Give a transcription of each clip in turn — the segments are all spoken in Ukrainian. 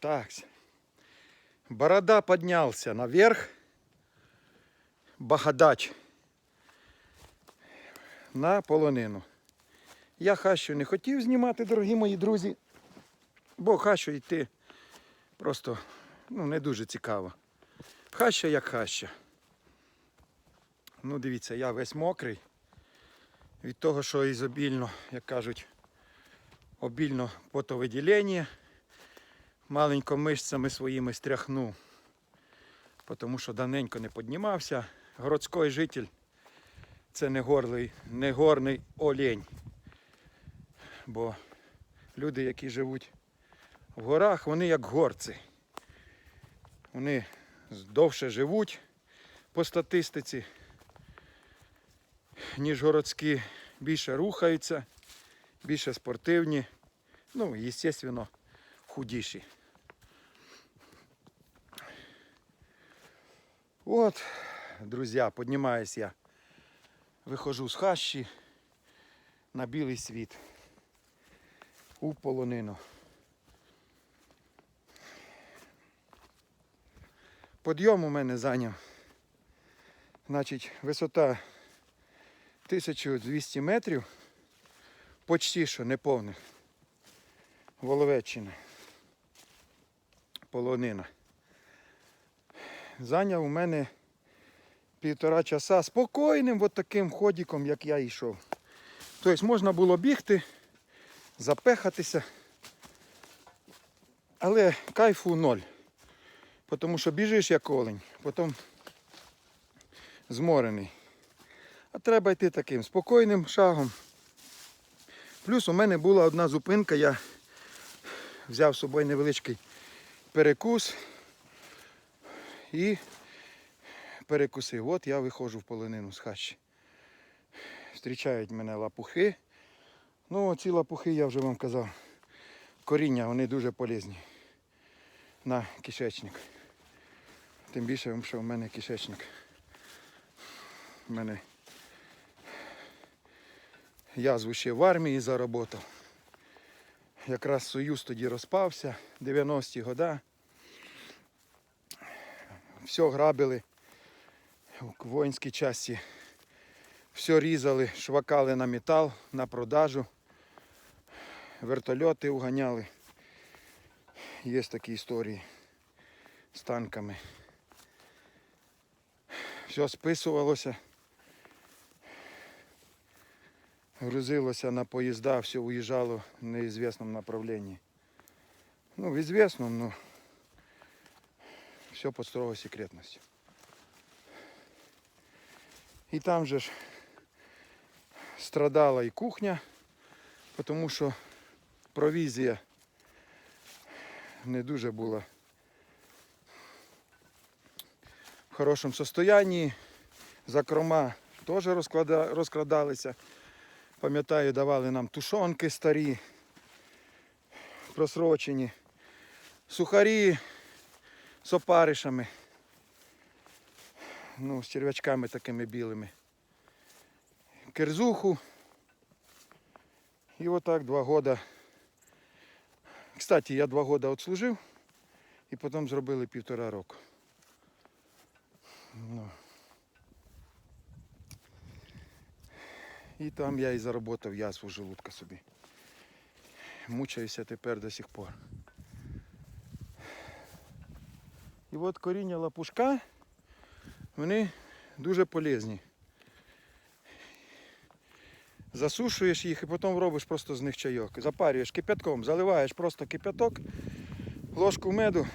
Так. Борода поднялся наверх. Багадач. На полонину. Я хащу не хотів знімати, дорогі мої друзі, бо хащу йти просто ну, не дуже цікаво. Хаща як хаща. Ну, дивіться, я весь мокрий. Від того, що ізобільно, як кажуть, обільно потовиділення. Маленько мишцями своїми стряхнув. Тому що давненько не піднімався. Городський житель це не горлий, не горний олень. Бо люди, які живуть в горах, вони як горці. Вони довше живуть по статистиці, ніж городські, більше рухаються, більше спортивні, ну і, звісно, худіші. От, друзі, піднімаюсь я. Виходжу з хащі на білий світ у полонину. Подйом у мене зайняв. Значить, висота 1200 метрів, почти що неповних. Воловеччина. Полонина. Зайняв у мене півтора часа спокійним от таким ходіком, як я йшов. Тобто можна було бігти, запехатися, але кайфу ноль. Тому що біжиш як олень, потім зморений. А треба йти таким спокійним шагом. Плюс у мене була одна зупинка, я взяв з собою невеличкий перекус і перекусив. От я виходжу в полонину з хащі. Зустрічають мене лапухи. Ну, ці лапухи я вже вам казав. Коріння, вони дуже полезні на кишечник. Тим більше, що в мене кишечник. У мене язву ще в армії заработав. Якраз Союз тоді розпався, 90-ті года. Все грабили в воїнській часті. Все різали, швакали на метал, на продажу. Вертольоти уганяли. Є такі історії з танками. Все списувалося. Грузилося на поїзда, все уїжджало в неізвісному направленні. Ну, в известном, но все под строгой секретностью. І там же ж страдала і кухня, тому що провізія не дуже була в хорошому состоянні. Закрома теж розкрадалися. Пам'ятаю, давали нам тушонки старі, просрочені, сухарі з опаришами. Ну, з черв'ячками такими білими. Керзуху. І отак два года. Кстати, я два года отслужив і потім зробили півтора року. Ну. І там я і заработав язву желудка собі. Мучаюся тепер до сих пор. І от коріння лапушка, вони дуже полезні. Засушуєш їх і потім робиш просто з них чайок. Запарюєш кипятком, заливаєш просто кипяток, ложку меду,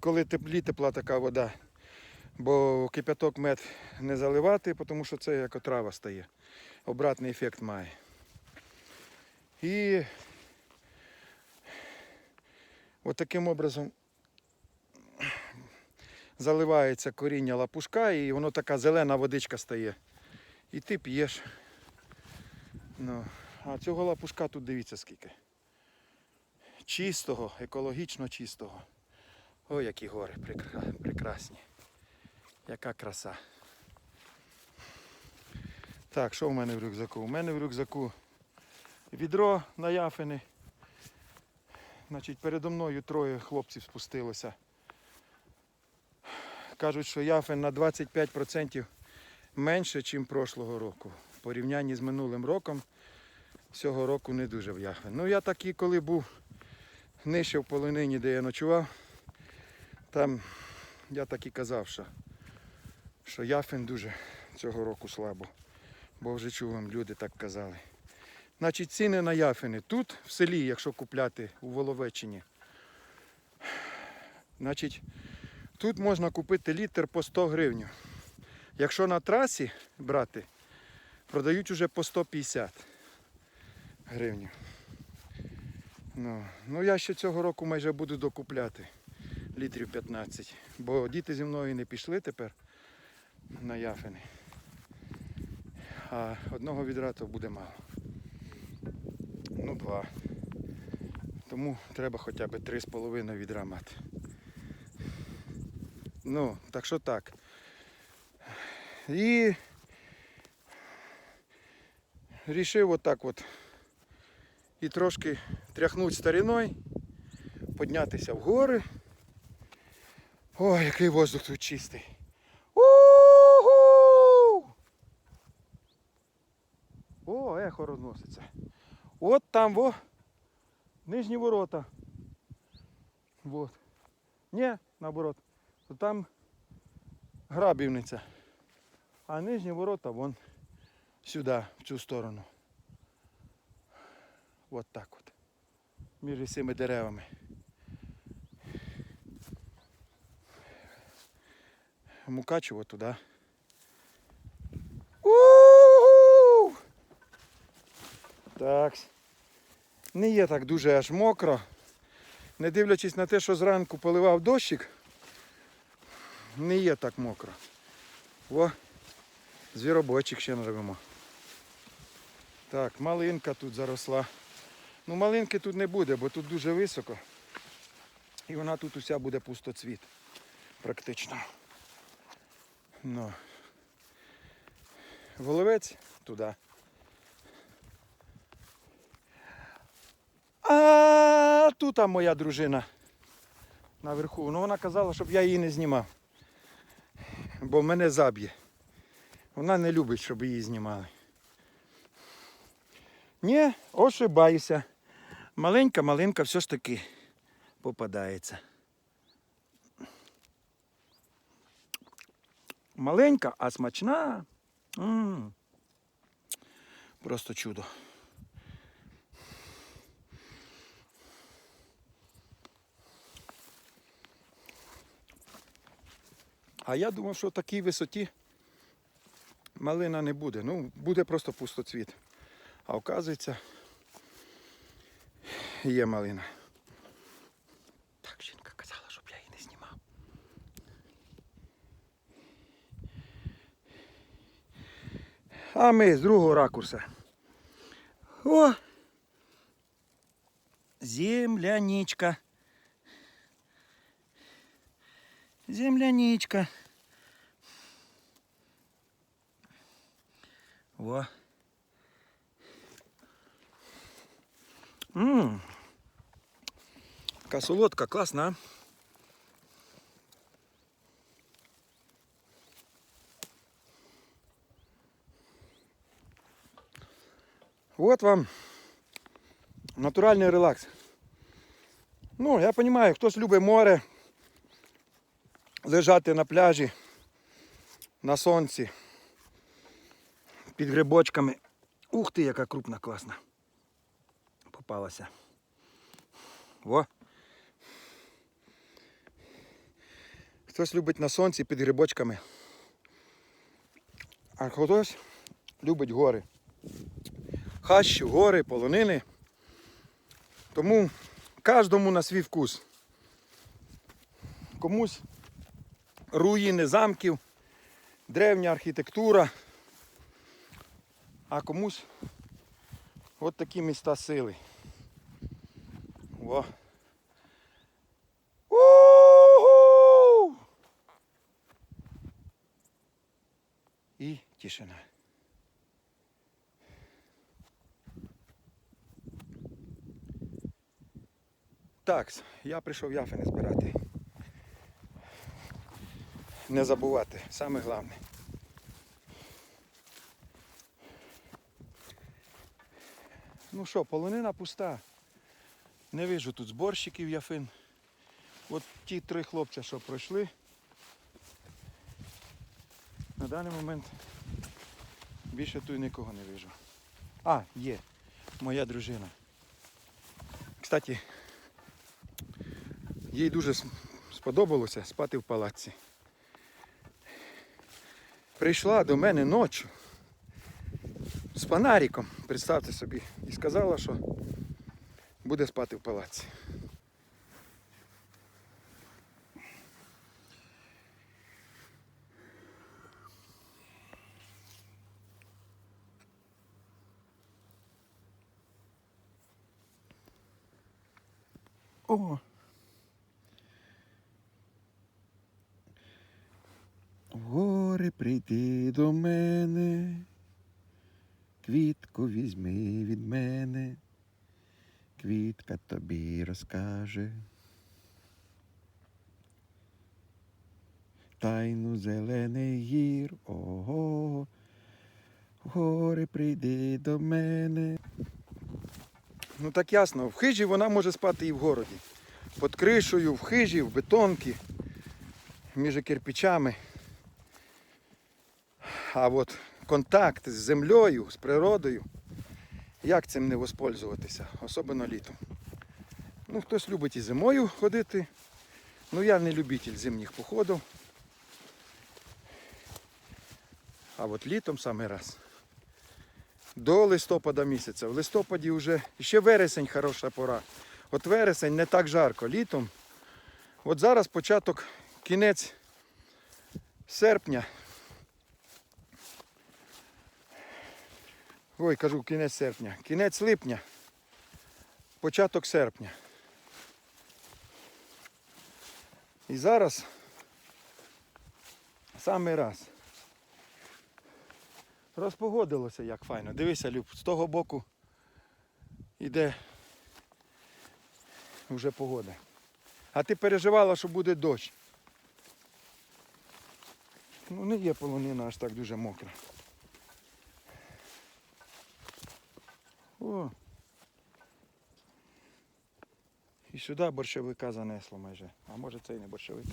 коли теплі тепла така вода. Бо кипяток мед не заливати, тому що це як отрава стає. Обратний ефект має. І от таким образом заливається коріння лапушка і воно така зелена водичка стає. І ти п'єш. Ну, а цього лапушка тут дивіться скільки. Чистого, екологічно чистого. Ой, які гори прекрасні. Яка краса. Так, що в мене в рюкзаку? У мене в рюкзаку відро на яфини. Значить, передо мною троє хлопців спустилося. Кажуть, що яфен на 25% менше, ніж прошлого року. В порівнянні з минулим роком цього року не дуже в яфен. Ну я такий, коли був нижче в полонині, де я ночував, там я так і казав, що, що яфен дуже цього року слабо. Бо вже чув вам, люди так казали. Значить, ціни на яфини тут, в селі, якщо купляти у Воловеччині. Значить, тут можна купити літр по 100 гривень. Якщо на трасі брати, продають уже по 150 гривень. Ну, ну я ще цього року майже буду докупляти літрів 15. Бо діти зі мною не пішли тепер на яфини. А одного відра то буде мало. Ну, два. Тому треба хоча б три з половиною відра мати. Ну, так що так. І рішив отак от і трошки тряхнути стариною, піднятися в гори. Ой, який воздух тут чистий. О, ехо розноситься. От там, во, нижні ворота. Вот. Ні, наоборот. То там грабівниця. А нижні ворота вон сюди, в цю сторону. От так от. Між цими деревами. Мукачево туди. У-у-у! Так. Не є так дуже аж мокро. Не дивлячись на те, що зранку поливав дощик, не є так мокро. О, звіробойчик ще наробимо. Так, малинка тут заросла. Ну, малинки тут не буде, бо тут дуже високо. І вона тут уся буде пустоцвіт. Практично. Ну. Воловець туди. А тут моя дружина наверху. Ну вона казала, щоб я її не знімав. Бо мене заб'є. Вона не любить, щоб її знімали. Ні, ошибаюся. Маленька малинка все ж таки попадається. Маленька, а смачна. м Просто чудо. А я думав, що в такій висоті малина не буде. Ну, буде просто пустоцвіт. А оказується, є малина. Так, жінка казала, щоб я її не знімав. А ми з другого ракурса. О! Земляничка. Земляничка. Во. Ммм. Така солодка, класна. а? От вам натуральний релакс. Ну, я розумію, хтось любить море, лежати на пляжі, на сонці, під грибочками. Ух ти, яка крупна, класна. Попалася. Во. Хтось любить на сонці під грибочками. А хтось любить гори. Хащі, гори, полонини. Тому кожному на свій вкус. Комусь руїни замків, древня архітектура, а комусь от такі міста сили. Во. І тишина. Так, я прийшов яфини збирати. Не забувати, саме головне. Ну що, полонина пуста. Не вижу тут зборщиків яфин. От ті три хлопця, що пройшли. На даний момент більше тут нікого не вижу. А, є. Моя дружина. Кстати, їй дуже сподобалося спати в палаці. Прийшла до мене ночі з фонариком, представте собі, і сказала, що буде спати в палаці. О! В гори прийди до мене, квітку візьми від мене, квітка тобі розкаже. Тайну зелений гір, ого, в гори прийди до мене. Ну так ясно, в хижі вона може спати і в городі. Під кришею, в хижі, в бетонці, між кирпичами. А от контакт з землею, з природою, як цим не воспользуватися, особливо літом. Ну, хтось любить і зимою ходити. Ну я не любитель зимніх походів. А от літом саме раз. До листопада місяця. В листопаді вже ще вересень хороша пора. От вересень не так жарко. Літом. От зараз початок, кінець серпня. Ой, кажу, кінець серпня. Кінець липня. Початок серпня. І зараз саме раз. Розпогодилося як файно. Дивися, Люб, з того боку йде вже погода. А ти переживала, що буде дощ. Ну не є полонина аж так дуже мокра. О. І сюди борщовика занесло майже. А може це і не борщовик.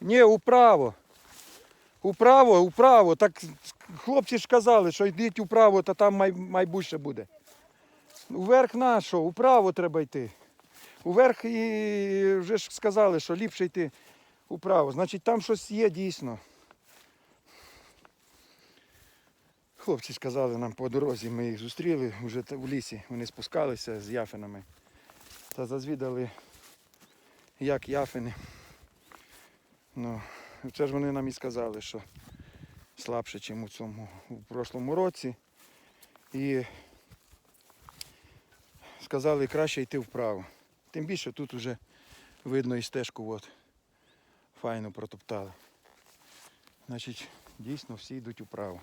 Ні, управо. Управо, управо. Так хлопці ж казали, що йдіть управо, та там май, майбуще буде. Уверх на що? Управо треба йти. Уверх і вже ж сказали, що ліпше йти управо. Значить там щось є дійсно. Хлопці сказали нам по дорозі, ми їх зустріли вже в лісі. Вони спускалися з яфинами та зазвідали, як яфини. Ну, це ж вони нам і сказали, що слабше, ніж у цьому у прошлому році. І сказали краще йти вправо. Тим більше тут вже видно і стежку от, файно протоптали. Значить, дійсно всі йдуть вправо.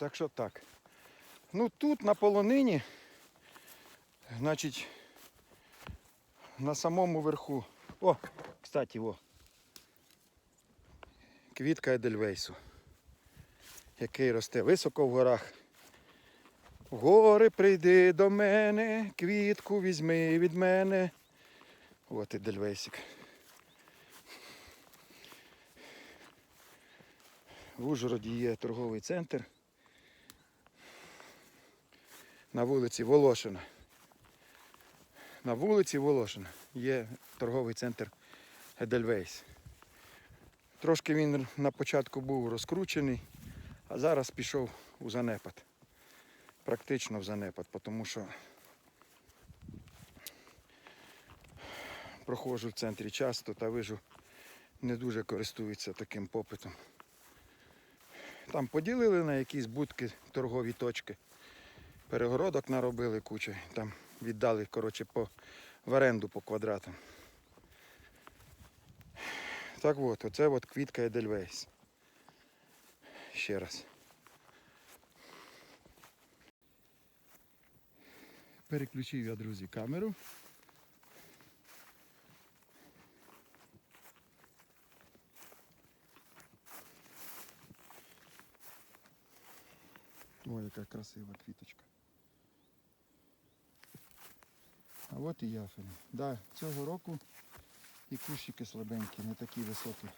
Так що так. Ну тут на полонині, значить, на самому верху. О, кстати, о. Квітка Едельвейсу, який росте високо в горах. В гори прийди до мене, квітку візьми від мене. От Едельвейсик. В Ужгороді є торговий центр на вулиці Волошина. На вулиці Волошина є торговий центр Едельвейс. Трошки він на початку був розкручений, а зараз пішов у занепад. Практично в занепад, тому що проходжу в центрі часто та вижу, не дуже користуються таким попитом. Там поділили на якісь будки торгові точки. Перегородок наробили кучу, там віддали коротше, по, в оренду по квадратам. Так от, оце от квітка Едельвейс. Ще раз. Переключив я, друзі, камеру. Ой, яка красива квіточка. А от і яфини. Да, цього року і кущики слабенькі, не такі високі.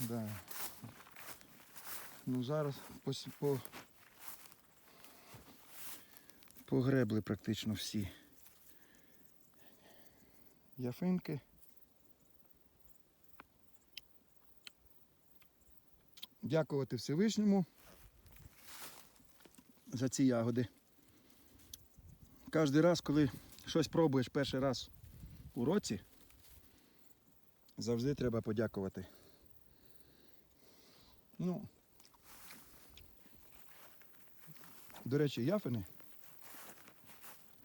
Да. Ну зараз по, по, погребли практично всі. Яфинки. Дякувати Всевишньому за ці ягоди. Кожен раз, коли щось пробуєш перший раз у році, завжди треба подякувати. Ну, до речі, яфини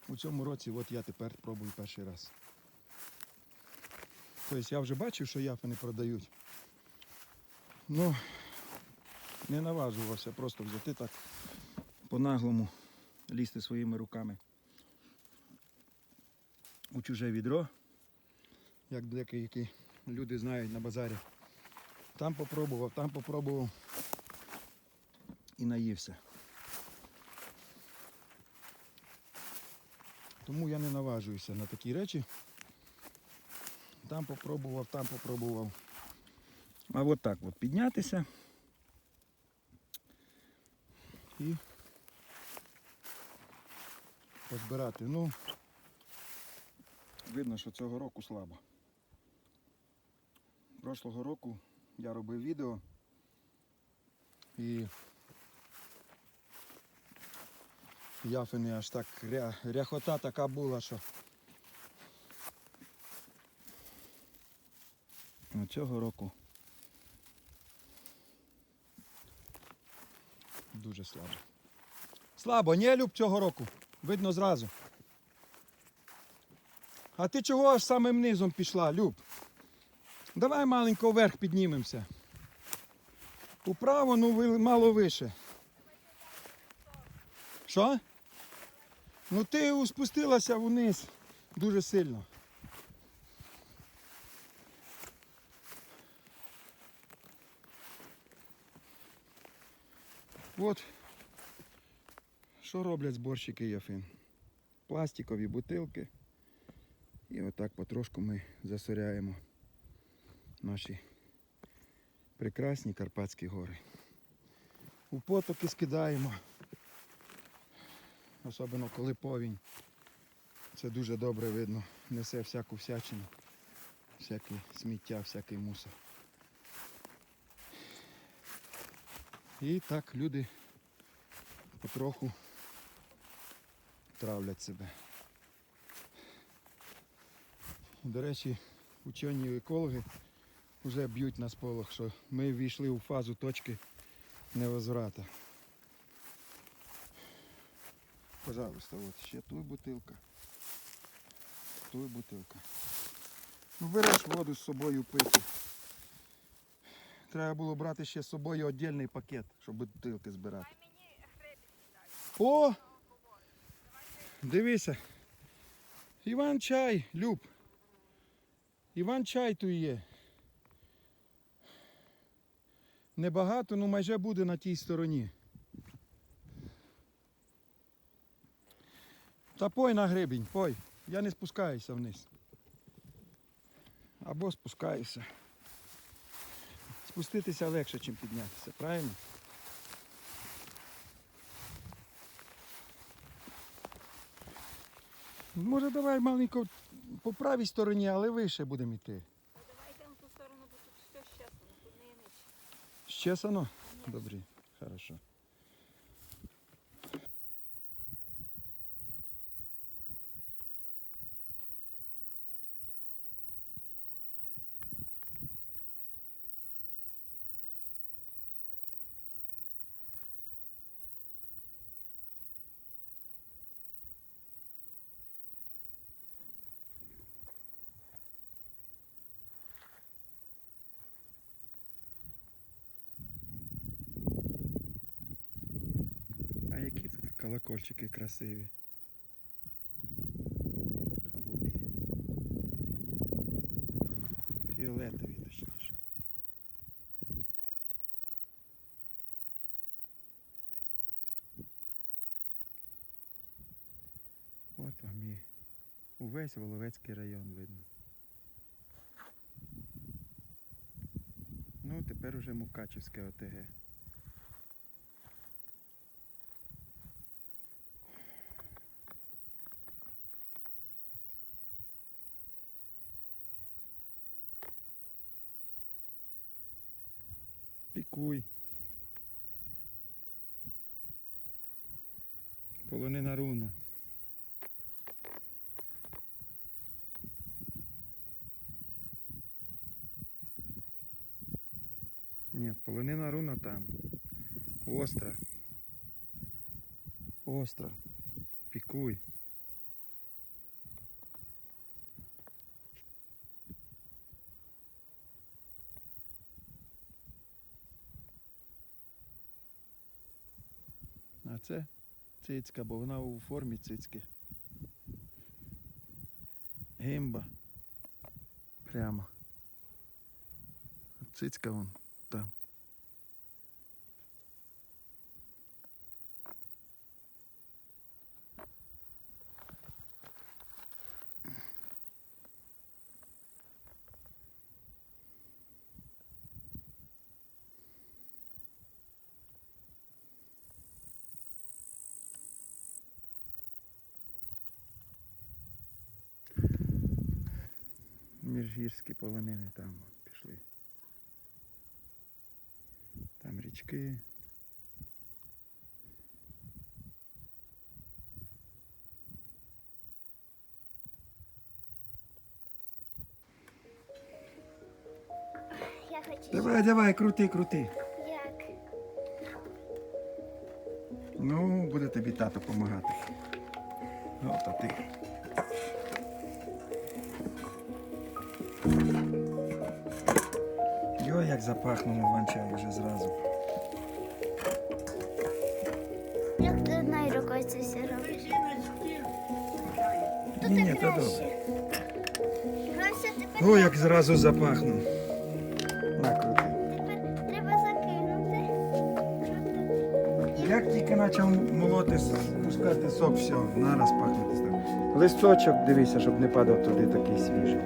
у цьому році от я тепер пробую перший раз. Тобто я вже бачив, що яфини продають. Ну, не наважувався просто взяти так по-наглому лізти своїми руками у чуже відро, як деякі люди знають на базарі. Там попробував, там попробував і наївся. Тому я не наважуюся на такі речі. Там попробував, там попробував. А от так от піднятися і позбирати. Ну, видно, що цього року слабо. Прошлого року я робив відео і яфини аж так ря, ряхота така була, що цього року дуже слабо. Слабо, не люб цього року. Видно зразу. А ти чого аж самим низом пішла, Люб? Давай маленько вверх піднімемося. Управо, ну мало вище. Що? Ну ти спустилася вниз дуже сильно. От що роблять зборщики яфин. Пластикові бутилки. І отак потрошку ми засоряємо наші прекрасні Карпатські гори. У потоки скидаємо. Особливо коли повінь. Це дуже добре видно. Несе всяку всячину, всяке сміття, всякий мусор. І так люди потроху травлять себе. До речі, учені екологи вже б'ють на сполох, що ми ввійшли у фазу точки невозврата. Пожалуйста, от ще тут бутилка. Тут бутилка. Ну береш воду з собою пити. Треба було брати ще з собою віддільний пакет, щоб бутилки збирати. О! Дивися. Іван чай, Люб. Іван чай тут є. Небагато, ну майже буде на тій стороні. Та пой на гребінь, пой. Я не спускаюся вниз. Або спускаюся. Спуститися легше, ніж піднятися, правильно? Може давай маленько по правій стороні, але вище будемо йти. Давай йдемо ту сторону, бо тут все щесно, тут не. Щесано? Добре, хорошо. Колокольчики красиві. Голубі. Фіолетові точніше. От вам і увесь Воловецький район видно. Ну, тепер уже Мукачівське ОТГ. Пікуй. Полонина руна. Ні, полонина руна там. Остра. Остра. Пікуй. А це цицька, бо вона у формі цицьки. Гимба. Прямо. Цицька вон там. Міжгірські полонини там пішли. Там річки. Я хочу. Давай, давай, крути, крути. Як? Ну, буде тобі тато допомагати. Запахнуло ванчай вже зразу. Як ти одною рукою це все робиш? Тут Ні, ні, то краще. добре. Грався тепер. О, як зразу запахнув. Накрути. Тепер треба закинути. Як тільки почав молоти, с- пускати сок, все, нараз став. Листочок, дивися, щоб не падав туди такий свіжий.